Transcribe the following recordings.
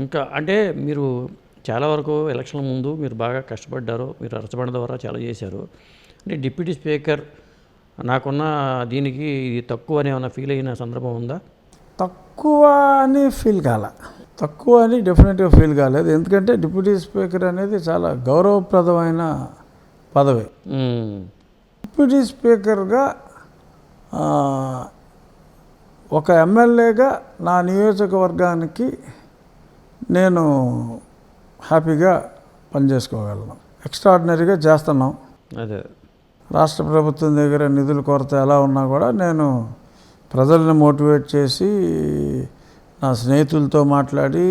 ఇంకా అంటే మీరు చాలా వరకు ఎలక్షన్ ముందు మీరు బాగా కష్టపడ్డారు మీరు రచబండ ద్వారా చాలా చేశారు. అంటే డిప్యూటీ స్పీకర్ నాకున్న దీనికి ఇది తక్కువ అని ఏమైనా ఫీల్ అయిన సందర్భం ఉందా? తక్కువ అని ఫీల్ కాల. తక్కువ అని డెఫినెట్గా ఫీల్ కాలేదు. ఎందుకంటే డిప్యూటీ స్పీకర్ అనేది చాలా గౌరవప్రదమైన పదవి. డిప్యూటీ స్పీకర్గా ఒక ఎమ్మెల్యేగా నా నియోజకవర్గానికి నేను హ్యాపీగా పనిచేసుకోగలను ఎక్స్ట్రాడినరీగా చేస్తున్నాం. అదే. రాష్ట్ర ప్రభుత్వం దగ్గర నిధుల కొరత ఎలా ఉన్నా కూడా నేను ప్రజల్ని మోటివేట్ చేసి నా స్నేహితులతో మాట్లాడి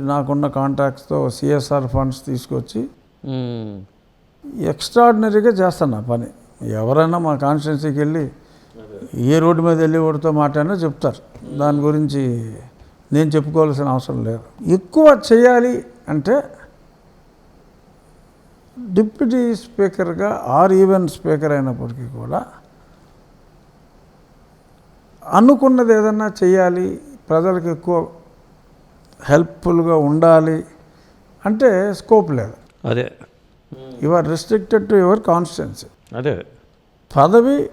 నాకున్న కాంటాక్ట్స్తో సిఎస్ఆర్ ఫండ్స్ తీసుకొచ్చి. ఎక్స్ట్రాడినరీగా చేస్తాను ఆ పని. ఎవరైనా మా కాన్స్టిట్యున్సీకి వెళ్ళి ఏ రోడ్డు మీద వెళ్ళి వాడితో మాట్లాడినా చెప్తారు. దాని గురించి నేను చెప్పుకోవాల్సిన అవసరం లేదు. ఎక్కువ చేయాలి అంటే డిప్యూటీ స్పీకర్గా ఆర్ ఈవెన్ స్పీకర్ అయినప్పటికీ కూడా అనుకున్నది ఏదన్నా చేయాలి ప్రజలకు ఎక్కువ హెల్ప్ఫుల్గా ఉండాలి అంటే స్కోప్ లేదు. అదే. You are restricted to your constituency అదే. పదవి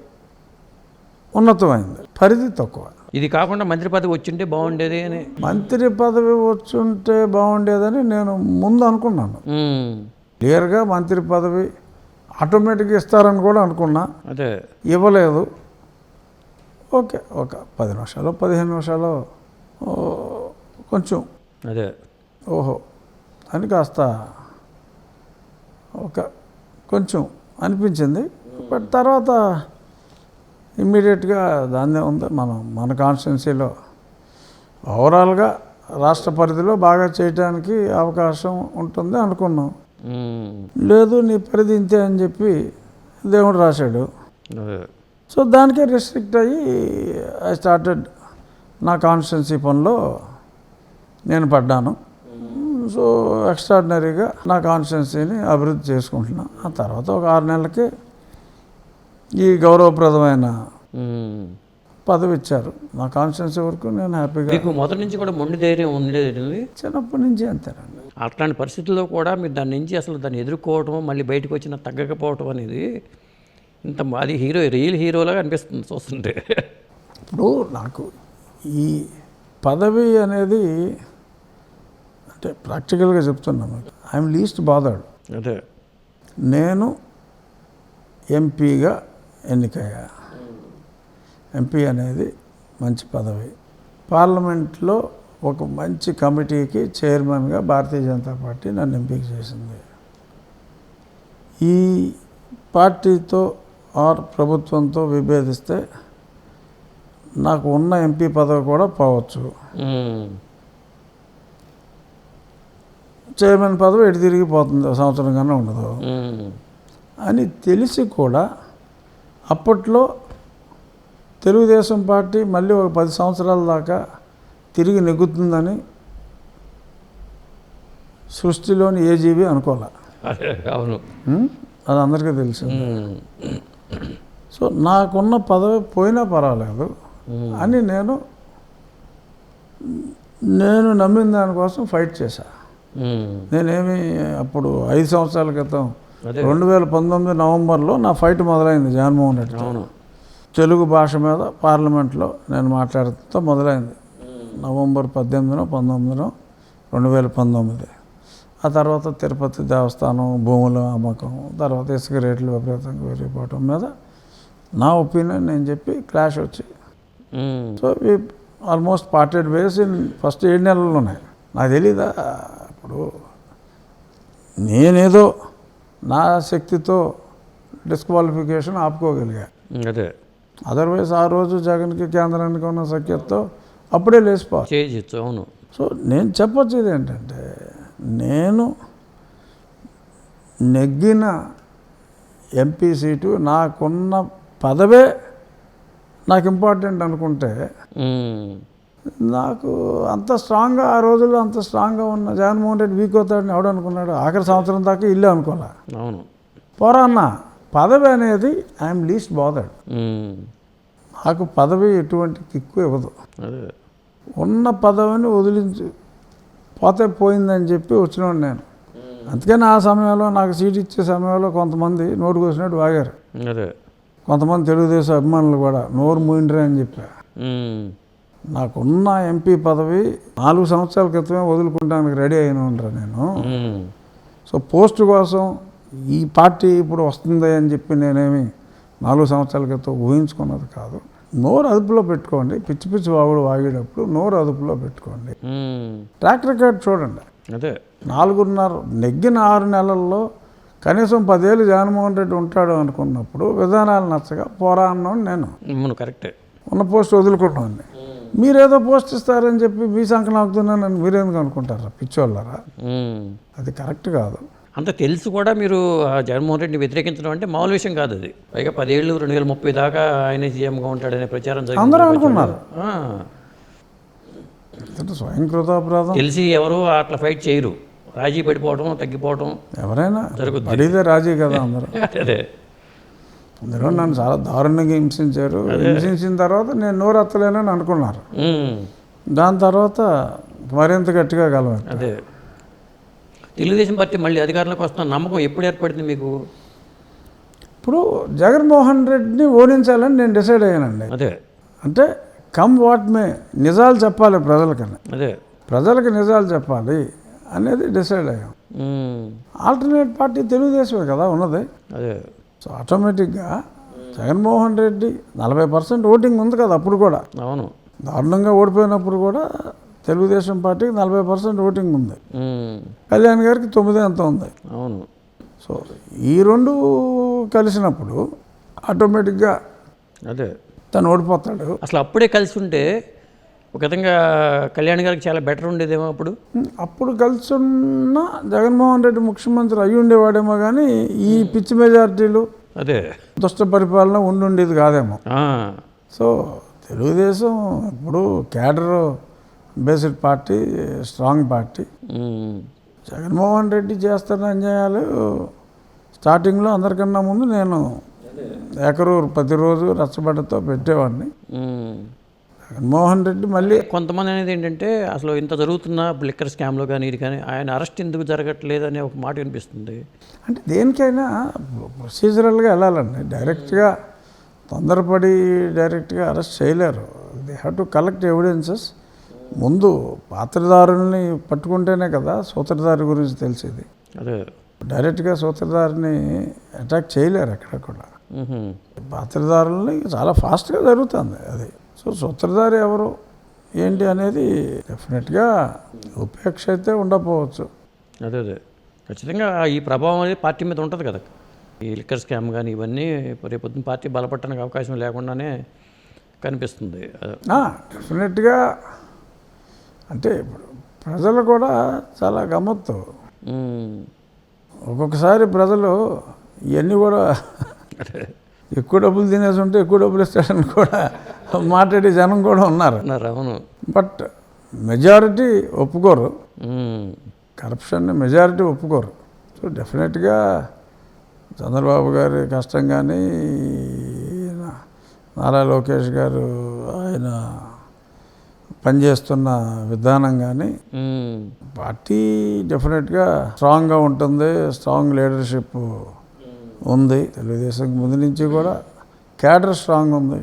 ఉన్నతమైంది పరిధి తక్కువ. ఇది కాకుండా మంత్రి పదవి వచ్చింటే బాగుండేది అని. మంత్రి పదవి వచ్చుంటే బాగుండేదని నేను ముందు అనుకున్నాను. క్లియర్గా మంత్రి పదవి ఆటోమేటిక్గా ఇస్తారని కూడా అనుకున్నా. అదే. ఇవ్వలేదు. ఓకే ఒక పది నిమిషాలు పదిహేను నిమిషాలు కొంచెం. అదే. ఓహో అని కాస్త ఒక కొంచెం అనిపించింది. బట్ తర్వాత ఇమ్మీడియట్గా దాన్నే ఉంది. మనం మన కాన్స్టిట్యున్సీలో ఓవరాల్గా రాష్ట్ర పరిధిలో బాగా చేయడానికి అవకాశం ఉంటుంది అనుకున్నాం. లేదు నీ పరిధి ఇంతే అని చెప్పి దేవుడు రాశాడు. సో దానికే రెస్ట్రిక్ట్ అయ్యి ఐ స్టార్టెడ్ నా కాన్స్టిట్యున్సీ పనిలో నేను పడ్డాను. సో ఎక్స్ట్రాడినరీగా నా కాన్స్టిట్యున్సీని అభివృద్ధి చేసుకుంటున్నా ఆ తర్వాత ఒక ఆరు నెలలకి ఈ గౌరవప్రదమైన. పదవి ఇచ్చారు నా కాన్స్టిట్యున్సీ వరకు నేను హ్యాపీగా మీకు మొదటి నుంచి కూడా మొండి ధైర్యం ఉండేది చిన్నప్పటి నుంచి అంతేనండి అట్లాంటి పరిస్థితుల్లో కూడా మీరు దాని నుంచి అసలు దాన్ని ఎదుర్కోవటం మళ్ళీ బయటకు వచ్చిన తగ్గకపోవటం అనేది ఇంత అది హీరో రియల్ హీరోలాగా అనిపిస్తుంది చూస్తుంటే. ఇప్పుడు నాకు ఈ పదవి అనేది అంటే ప్రాక్టికల్గా చెప్తున్నాను ఐఎమ్ లీస్ట్ బాదర్డ్ అదే. నేను ఎంపీగా ఎన్నికయ్యా. ఎంపీ అనేది మంచి పదవి. పార్లమెంట్లో ఒక మంచి కమిటీకి చైర్మన్గా భారతీయ జనతా పార్టీ నన్ను ఎంపిక చేసింది. ఈ పార్టీతో ఆర్ ప్రభుత్వంతో విభేదిస్తే నాకు ఉన్న ఎంపీ పదవి కూడా పోవచ్చు. చైర్మన్ పదవి ఎటు తిరిగిపోతుంది సంవత్సరం కన్నా ఉండదు. అని తెలిసి కూడా అప్పట్లో తెలుగుదేశం పార్టీ మళ్ళీ ఒక పది సంవత్సరాల దాకా తిరిగి నెగ్గుతుందని సృష్టిలోని ఏ జీవి అనుకోలే అదే అవును? అది అందరికీ తెలుసు. సో నాకున్న పదవి పోయినా పర్వాలేదు. అని నేను నేను నమ్మిన దానికోసం ఫైట్ చేశా. నేనేమి అప్పుడు ఐదు సంవత్సరాల క్రితం రెండు వేల పంతొమ్మిది నవంబర్లో నా ఫైట్ మొదలైంది జగన్మోహన్ రెడ్డి అవును. తెలుగు భాష మీద పార్లమెంట్లో నేను మాట్లాడుతూ మొదలైంది. నవంబర్ పద్దెనిమిదినో పంతొమ్మిదినో రెండు వేల పంతొమ్మిది ఆ తర్వాత తిరుపతి దేవస్థానం భూముల అమ్మకం తర్వాత ఇసుక రేట్లు విపరీతంగా పెరిగిపోవటం మీద నా ఒపీనియన్ నేను చెప్పి క్లాష్ వచ్చి. So we almost parted ways in first ఏడు నెలల్లోనే. నాకు తెలీదా? ఇప్పుడు నేనేదో నా శక్తితో డిస్క్వాలిఫికేషన్ ఆపుకోగలిగా. అదే. అదర్వైజ్ ఆ రోజు జగన్కి కేంద్రానికి ఉన్న సఖ్యతతో అప్పుడే లేచిపో చేయొచ్చు అవును. సో నేను చెప్పొచ్చేది ఏంటంటే నేను నెగ్గిన ఎంపీ సీటు నాకున్న పదవే నాకు ఇంపార్టెంట్ అనుకుంటే. నాకు అంత స్ట్రాంగ్గా ఆ రోజుల్లో అంత స్ట్రాంగ్గా ఉన్న జగన్మోహన్ రెడ్డి వీక్ అవుతాడని ఎవడు అనుకున్నాడు? ఆఖరి సంవత్సరం దాకా ఇల్లు అనుకోలే అవును. పోరా అన్న పదవి అనేది ఐఎమ్ లీస్ట్ మ్మ్. నాకు పదవి ఎటువంటి కిక్కు ఇవ్వదు. ఉన్న పదవిని వదిలించి పోతే పోయిందని చెప్పి వచ్చినాడు నేను. అందుకని ఆ సమయంలో నాకు సీట్ ఇచ్చే సమయంలో కొంతమంది నోటు కోసినట్టు వాగారు కొంతమంది తెలుగుదేశం అభిమానులు కూడా నోరు మూయిండ్రే అని చెప్పా. ఉమ్. నాకున్న ఎంపీ పదవి నాలుగు సంవత్సరాల క్రితమే వదులుకుంటానికి రెడీ అయిన ఉండరా నేను. సో పోస్ట్ కోసం ఈ పార్టీ ఇప్పుడు వస్తుంది అని చెప్పి నేనేమి నాలుగు సంవత్సరాల క్రితం ఊహించుకున్నది కాదు. నోరు అదుపులో పెట్టుకోండి. పిచ్చి పిచ్చి వాగుడు వాగేటప్పుడు నోరు అదుపులో పెట్టుకోండి. ట్రాక్ రికార్డ్ చూడండి. అదే. నాలుగున్నర నెగ్గిన ఆరు నెలల్లో కనీసం పదేళ్ళు జగన్మోహన్ రెడ్డి ఉంటాడు అనుకున్నప్పుడు విధానాలు నచ్చగా పోరా అన్నాను నేను కరెక్టే. ఉన్న పోస్ట్ వదులుకుంటామండి మీరేదో పోస్ట్ ఇస్తారని చెప్పి మీ సంఖ్య నాకుతున్నానని మీరెందుకు అనుకుంటారా? పిచ్చోళ్ళరా. అది కరెక్ట్ కాదు. అంత తెలుసు కూడా మీరు ఆ జగన్మోహన్ రెడ్డిని వ్యతిరేకించడం అంటే మామూలు విషయం కాదు అది. పైగా పదేళ్ళు రెండు వేల ముప్పై దాకా ఆయన సీఎంగా ఉంటాడనే ప్రచారం అందరూ అనుకున్నారు. స్వయం కృతాపరాధం తెలిసి ఎవరు అట్లా ఫైట్ చేయరు. రాజీ పడిపోవడం తగ్గిపోవడం ఎవరైనా జరుగుద్ది. పడితే రాజీ కదా అందరూ. అదే. అందరూ నన్ను చాలా దారుణంగా హింసించారు. హింసించిన తర్వాత నేను నోరు ఎత్తలేనని అనుకున్నారు. దాని తర్వాత మరింత గట్టిగా కలవాలి అదే. తెలుగుదేశం పార్టీ మళ్ళీ అధికారంలోకి వస్తున్న నమ్మకం ఎప్పుడు ఏర్పడింది మీకు? ఇప్పుడు జగన్మోహన్ రెడ్డిని ఓడించాలని నేను డిసైడ్ అయ్యానండి. అదే. అంటే కమ్ వాట్ మే నిజాలు చెప్పాలి ప్రజలకని. అదే. ప్రజలకు నిజాలు చెప్పాలి అనేది డిసైడ్ అయ్యాం. ఆల్టర్నేట్ పార్టీ తెలుగుదేశమే కదా ఉన్నది. అదే. సో ఆటోమేటిక్గా జగన్మోహన్ రెడ్డి నలభై పర్సెంట్ ఓటింగ్ ఉంది కదా అప్పుడు కూడా. అవును. దారుణంగా ఓడిపోయినప్పుడు కూడా తెలుగుదేశం పార్టీకి నలభై పర్సెంట్ ఓటింగ్ ఉంది. కళ్యాణ్ గారికి తొమ్మిది ఎంత ఉంది. అవును. సో ఈ రెండు కలిసినప్పుడు ఆటోమేటిక్గా అదే. తను ఓడిపోతాడు. అసలు అప్పుడే కలిసి ఉంటే ఒక విధంగా కళ్యాణ్ గారికి చాలా బెటర్ ఉండేదేమో అప్పుడు? అప్పుడు కలిసి ఉన్న జగన్మోహన్ రెడ్డి ముఖ్యమంత్రి అయ్యి ఉండేవాడేమో కానీ ఈ పిచ్చి మెజారిటీలు అదే. దుష్ట పరిపాలన ఉండి ఉండేది కాదేమో. సో తెలుగుదేశం ఇప్పుడు cadre based party strong party. Jaganmohan Reddy చేస్తున్న అన్యాయాలు స్టార్టింగ్లో అందరికన్నా ముందు నేను ఏకరూరు ప్రతిరోజు రచ్చబడ్డతో పెట్టేవాడిని. జగన్మోహన్ రెడ్డి మళ్ళీ కొంతమంది అనేది ఏంటంటే అసలు ఇంత జరుగుతున్న లిక్కర్ స్కామ్లో కానీ ఇది కానీ ఆయన అరెస్ట్ ఎందుకు జరగట్లేదు అనే ఒక మాట వినిపిస్తుంది. అంటే దేనికైనా ప్రొసీజరల్గా వెళ్ళాలండి. డైరెక్ట్గా తొందరపడి డైరెక్ట్గా అరెస్ట్ చేయలేరు. They have to collect evidences ముందు పాత్రదారుల్ని పట్టుకుంటేనే కదా సూత్రధారి గురించి తెలిసేది. అదే. డైరెక్ట్గా సూత్రధారిని అటాక్ చేయలేరు ఎక్కడ కూడా. ఉహుం. పాత్రదారుల్ని చాలా ఫాస్ట్గా జరుగుతుంది అది. సో సూత్రధారి ఎవరు? ఏంటి అనేది డెఫినెట్గా ఉపేక్ష అయితే ఉండకపోవచ్చు. అదే అదే. ఖచ్చితంగా ఈ ప్రభావం అనేది పార్టీ మీద ఉంటుంది కదా. ఈ లిక్కర్ స్కామ్ కానీ ఇవన్నీ రేపొద్దున పార్టీ బలపడటానికి అవకాశం లేకుండానే కనిపిస్తుంది. డెఫినెట్గా అంటే ఇప్పుడు ప్రజలు కూడా చాలా గమ్మత్తు. ఒక్కొక్కసారి ప్రజలు ఇవన్నీ కూడా ఎక్కువ డబ్బులు తినేసి ఉంటే ఎక్కువ డబ్బులు ఇస్తాడని కూడా మాట్లాడే జనం కూడా ఉన్నారు అవును బట్ మెజారిటీ ఒప్పుకోరు ఉమ్. కరప్షన్ని మెజారిటీ ఒప్పుకోరు సో డెఫినెట్గా చంద్రబాబు గారి కష్టం కానీ నారా లోకేష్ గారు ఆయన పనిచేస్తున్న విధానం కానీ. పార్టీ డెఫినెట్గా స్ట్రాంగ్గా ఉంటుంది స్ట్రాంగ్ లీడర్షిప్ ఉంది. తెలుగుదేశం ముందు నుంచి కూడా క్యాడర్ స్ట్రాంగ్ ఉంది.